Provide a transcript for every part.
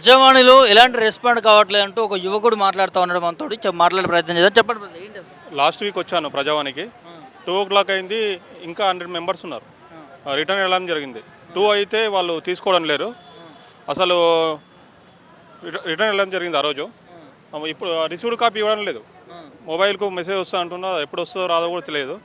ప్రజావాణిలో ఎలాంటి రెస్పాండ్ కావట్లేదు అంటూ ఒక యువకుడు మాట్లాడుతూ ఉన్నాడు మనతో. మాట్లాడే ప్రయత్నం చేద్దాం. చెప్పండి ఏంటి? లాస్ట్ వీక్ వచ్చాను ప్రజావానికి టూ ఓ క్లాక్ అయింది ఇంకా హండ్రెడ్ మెంబర్స్ ఉన్నారు. రిటర్న్ వెళ్ళడం జరిగింది. టూ అయితే వాళ్ళు తీసుకోవడం లేరు. అసలు రిట- రిటర్న్ వెళ్ళడం జరిగింది ఆ రోజు. ఇప్పుడు రిసీవ్డ్ కాపీ ఇవ్వడం లేదు. మొబైల్కు మెసేజ్ వస్తా అంటున్నా ఎప్పుడు వస్తుందో రాదో కూడా తెలియదు.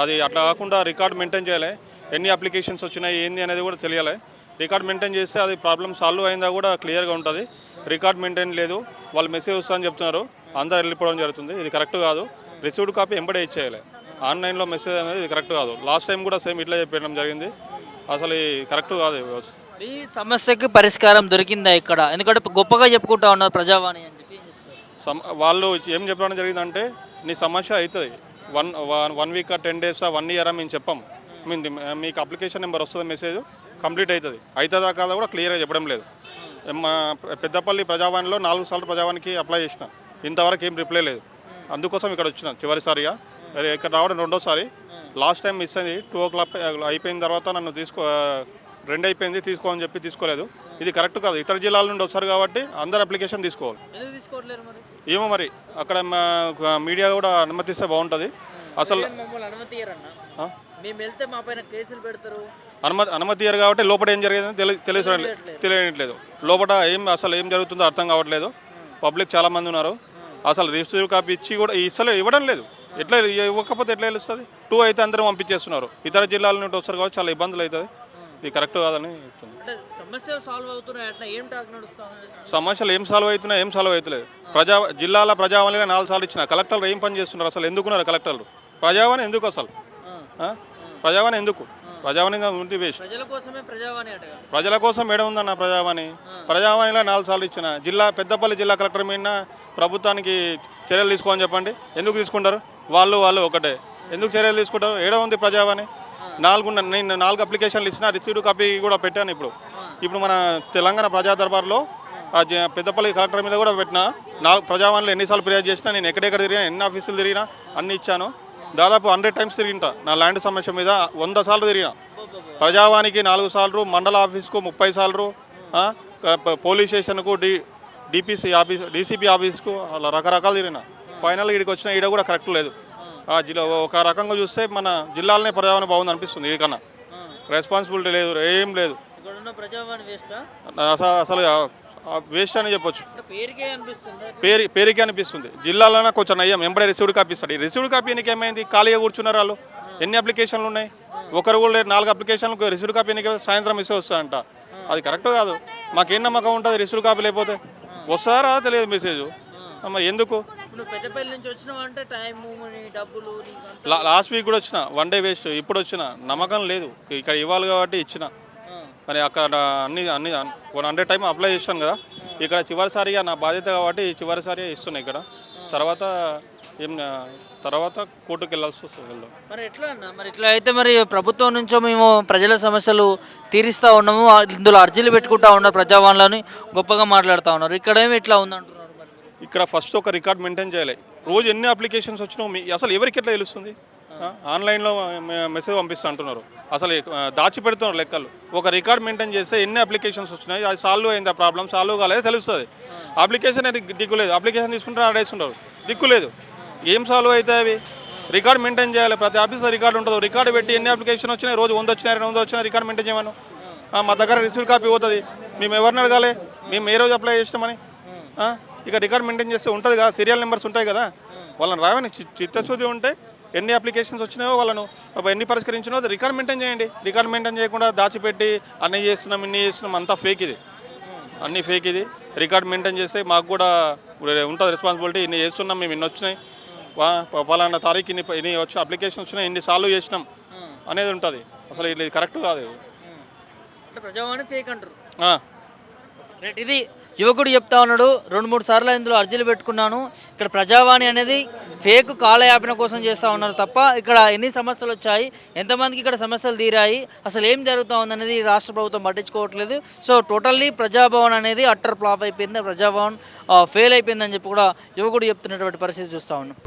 అది అట్లా కాకుండా రికార్డ్ మెయింటైన్ చేయాలి. ఎన్ని అప్లికేషన్స్ వచ్చినాయి ఏంది అనేది కూడా తెలియాలి. రికార్డ్ మెయింటైన్ చేస్తే అది ప్రాబ్లం సాల్వ్ అయిందా కూడా క్లియర్గా ఉంటుంది. రికార్డ్ మెయింటైన్ లేదు. వాళ్ళు మెసేజ్ వస్తా అని చెప్తున్నారు. అందరు వెళ్ళిపోవడం జరుగుతుంది. ఇది కరెక్ట్ కాదు. రిసీవ్డ్ కాపీ ఎంబడే ఇచ్చేయాలి. ఆన్లైన్లో మెసేజ్ అనేది ఇది కరెక్ట్ కాదు. లాస్ట్ టైం కూడా సేమ్ ఇట్లా చెప్పడం జరిగింది. అసలు కరెక్ట్ కాదు ఈ సమస్యకి పరిష్కారం దొరికిందా ఇక్కడ? ఎందుకంటే గొప్పగా చెప్పుకుంటా ఉన్నారు ప్రజావాణి అని చెప్పి? సమ్ వాళ్ళు ఏం చెప్పడం జరిగిందంటే నీ సమస్య అవుతుంది. One one week ten days one year మేము చెప్పాం. మీ- మీకు అప్లికేషన్ నెంబర్ వస్తుంది మెసేజ్. కంప్లీట్ అవుతుంది. అవుతుందా కాదా కూడా క్లియర్గా చెప్పడం లేదు. మా పెద్దపల్లి ప్రజావాణిలో నాలుగు సార్లు ప్రజావానికి అప్లై చేసిన. ఇంతవరకు ఏం రిప్లై లేదు. అందుకోసం ఇక్కడ వచ్చిన చివరిసారిగా. మరి ఇక్కడ రావడం రెండోసారి. లాస్ట్ టైం మిస్ అయింది. టూ ఓ క్లాక్ అయిపోయిన తర్వాత నన్ను తీసుకో రెండు అయిపోయింది తీసుకో అని చెప్పి తీసుకోలేదు. ఇది కరెక్ట్ కాదు. ఇతర జిల్లాల నుండి వస్తారు కాబట్టి అందరు అప్లికేషన్ తీసుకోవాలి. ఏమో మరి. అక్కడ మీడియా కూడా అనుమతిస్తే బాగుంటుంది. అసలు? మేము వెళ్తే మా పైన కేసులు పెడతారు. అనుమతి అనుమతి ఇయ్యరు కాబట్టి లోపల ఏం జరిగిందో తెలి తెలియడం తెలియట్లేదు. లోపల ఏం అసలు ఏం జరుగుతుందో అర్థం కావట్లేదు. పబ్లిక్ చాలా మంది ఉన్నారు. అసలు రిజిస్టర్ కాపీ ఇచ్చి కూడా ఇస్తలే ఇవ్వడం లేదు. ఎట్లా ఇవ్వకపోతే ఎట్లా తెలుస్తుంది? టూ అయితే అందరూ పంపించేస్తున్నారు. ఇతర జిల్లాల నుండి వస్తారు కాబట్టి చాలా ఇబ్బందులు అవుతుంది. ఇది కరెక్ట్ కాదని చెప్తుంది అంటే సమస్యలు ఏం సాల్వ్ అవుతున్నాయి ఏం సాల్వ్ అవుతలేదు. ప్రజా జిల్లాల ప్రజావాణిగా నాలుగు సార్లు ఇచ్చిన. కలెక్టర్లు ఏం పని చేస్తున్నారు? అసలు ఎందుకున్నారు కలెక్టర్లు? ప్రజావాణి ఎందుకు అసలు? ప్రజావాణి ఎందుకు? ప్రజావాణి ఉండి వేస్ట్ ప్రజల కోసమే ప్రజావాణి. ప్రజల కోసం మేడం ఉందన్న ప్రజావాణి ప్రజావాణిలో నాలుగు సార్లు ఇచ్చిన. జిల్లా పెద్దపల్లి జిల్లా కలెక్టర్ మీద ప్రభుత్వానికి చర్యలు తీసుకోమని చెప్పండి. ఎందుకు తీసుకుంటారు? వాళ్ళు వాళ్ళు ఒకటే. ఎందుకు చర్యలు తీసుకుంటారు? ఏడ ఉంది ప్రజావాణి. నాలుగు నేను నాలుగు అప్లికేషన్లు ఇచ్చిన రిసీవ్డ్ కాపీ కూడా పెట్టాను ఇప్పుడు. ఇప్పుడు మన తెలంగాణ ప్రజా దర్బార్లో పెద్దపల్లి కలెక్టర్ మీద కూడా పెట్టిన. నాలుగు ప్రజావాణిలో ఎన్నిసార్లు ఫిర్యాదు చేసినా నేను ఎక్కడెక్కడ తిరిగినా ఎన్ని ఆఫీసులు తిరిగినా అన్ని ఇచ్చాను. దాదాపు హండ్రెడ్ టైమ్స్ తిరిగింటా. నా ల్యాండ్ సమస్య మీద వంద సార్లు తిరిగినా. ప్రజావానికి నాలుగు సార్లు మండల ఆఫీస్కు ముప్పై సార్లు పోలీస్ స్టేషన్కు డి డిపిసి ఆఫీస్ డీసీపీ ఆఫీస్కు అలా రకరకాలు తిరిగిన. ఫైనల్ ఇక్కడికి వచ్చిన ఈడ కూడా కరెక్ట్ లేదు. ఆ జిల్లా ఒక రకంగా చూస్తే మన జిల్లాలనే ప్రజావాణి బాగుంది అనిపిస్తుంది ఈడికన్నా. రెస్పాన్సిబిలిటీ లేదు ఏం లేదు. ఇక్కడ అసలు వేస్ట్ అని చెప్పొచ్చు. ఇంకా పేరుకే అనిపిస్తుంది? పేరు పేరుకే అనిపిస్తుంది. జిల్లాలోనే కొంచెం నయ్యం ఎంబడే రిసీవ్డ్ కాపీ ఇస్తాడు. ఈ రిసీవ్డ్ కాపీ ఎన్నిక ఏమైంది? ఖాళీగా కూర్చున్నారు వాళ్ళు. ఎన్ని అప్లికేషన్లు ఉన్నాయి? ఒకరు కూడా లేరు. నాలుగు అప్లికేషన్లకు రిసీవ్డ్ కాపీ ఎన్నిక సాయంత్రం ఇస్తే వస్తాయంట. అది కరెక్ట్ కాదు. మాకేం నమ్మకం ఉంటుంది రిసీవ్డ్ కాపీ లేకపోతే? వస్తారా తెలియదు మెసేజ్. మరి ఎందుకు? లాస్ట్ వీక్ కూడా వచ్చిన. One day waste. ఇప్పుడు వచ్చిన. నమ్మకం లేదు. ఇక్కడ ఇవ్వాలి కాబట్టి ఇచ్చిన. మరి అక్కడ అన్ని అన్ని వన్ హండ్రెడ్ టైం అప్లై చేశాను కదా. ఇక్కడ చివరిసారిగా నా బాధ్యత కాబట్టి చివరిసారిగా ఇస్తున్నా ఇక్కడ. తర్వాత ఏం తర్వాత కోర్టుకు వెళ్ళాల్సి వస్తుంది మరి ఎట్లా అన్న? మరి ఇట్లా అయితే మరి ప్రభుత్వం నుంచో మేము ప్రజల సమస్యలు తీరుస్తూ ఉన్నాము. ఇందులో అర్జీలు పెట్టుకుంటా ఉన్నారు ప్రజావాణిలోని. గొప్పగా మాట్లాడుతూ ఉన్నారు. ఇక్కడ ఏమి ఇట్లా ఉందంటున్నారు ఇక్కడ ఫస్ట్ ఒక రికార్డ్ మెయింటైన్ చేయాలి. రోజు ఎన్ని అప్లికేషన్స్ వచ్చినావు మీ అసలు ఎవరికి ఎట్లా తెలుస్తుంది? ఆన్లైన్లో మెసేజ్ పంపిస్తా అంటున్నారు. అసలు దాచి పెడుతున్నారు లెక్కలు. ఒక రికార్డ్ మెయింటైన్ చేస్తే ఎన్ని అప్లికేషన్స్ వచ్చినాయి అది సాల్వ్ అయిందా ప్రాబ్లం సాల్వ్ కాలేదు తెలుస్తుంది. అప్లికేషన్ అది దిక్కులేదు అప్లికేషన్ తీసుకుంటే ఆడేస్తుంటారు. దిక్కులేదు ఏం సాల్వ్ అవుతాయి అవి? రికార్డ్ మెయింటైన్ చేయాలి. ప్రతి ఆఫీస్లో రికార్డు ఉంటుంది. రికార్డు పెట్టి ఎన్ని అప్లికేషన్ వచ్చినాయి? రోజు వంద వచ్చినాయి రెండు వంద వచ్చినాయి రికార్డ్ మెయింటైన్ చేయమను. మా దగ్గర రిసీవ్ కాపీ పోతుంది. మేము ఎవరిని అడగాలి? మేము ఏ రోజు అప్లై చేసినామని? ఇక రికార్డ్ మెయింటైన్ చేస్తే ఉంటుంది కదా? సీరియల్ నెంబర్స్ ఉంటాయి కదా? వాళ్ళని రావని చిత్తశుద్ధి ఉంటే ఎన్ని అప్లికేషన్స్ వచ్చినాయో వాళ్ళను ఎన్ని పరిష్కరించినో రికార్డ్ మెయింటైన్ చేయండి. రికార్డ్ మెయింటైన్ చేయకుండా దాచిపెట్టి అన్ని చేస్తున్నాం ఇన్ని చేస్తున్నాం అంతా ఫేక్ ఇది. అన్నీ ఫేక్ ఇది. రికార్డ్ మెయింటైన్ చేస్తే మాకు కూడా ఉంటుంది రెస్పాన్సిబిలిటీ ఇన్ని చేస్తున్నాం మేము ఇన్ని వచ్చినాయి. పలానా తారీఖు ఇన్ని ఇన్ని వచ్చిన అప్లికేషన్ వచ్చినాయి ఇన్ని సాల్వ్ చేసినాం అనేది ఉంటుంది. అసలు ఇది కరెక్ట్ కాదు. అంటే ప్రజావాణి ఫేక్ అంటారు. రైట్ ఇది యువకుడు చెప్తా ఉన్నాడు. రెండు మూడు సార్లు ఇందులో అర్జీలు పెట్టుకున్నాను. ఇక్కడ ప్రజావాణి అనేది ఫేక్ కాలయాపన కోసం చేస్తూ ఉన్నారు తప్ప ఇక్కడ ఎన్ని సమస్యలు వచ్చాయి ఎంతమందికి ఇక్కడ సమస్యలు తీరాయి అసలు ఏం జరుగుతూ ఉందనేది రాష్ట్ర ప్రభుత్వం పట్టించుకోవట్లేదు. సో టోటల్లీ ప్రజాభవన్ అనేది అట్టర్ ఫ్లాప్ అయిపోయింది ప్రజాభవన్ ఫెయిల్ అయిపోయిందని చెప్పి కూడా యువకుడు చెప్తున్నటువంటి పరిస్థితి చూస్తూ ఉన్నాం.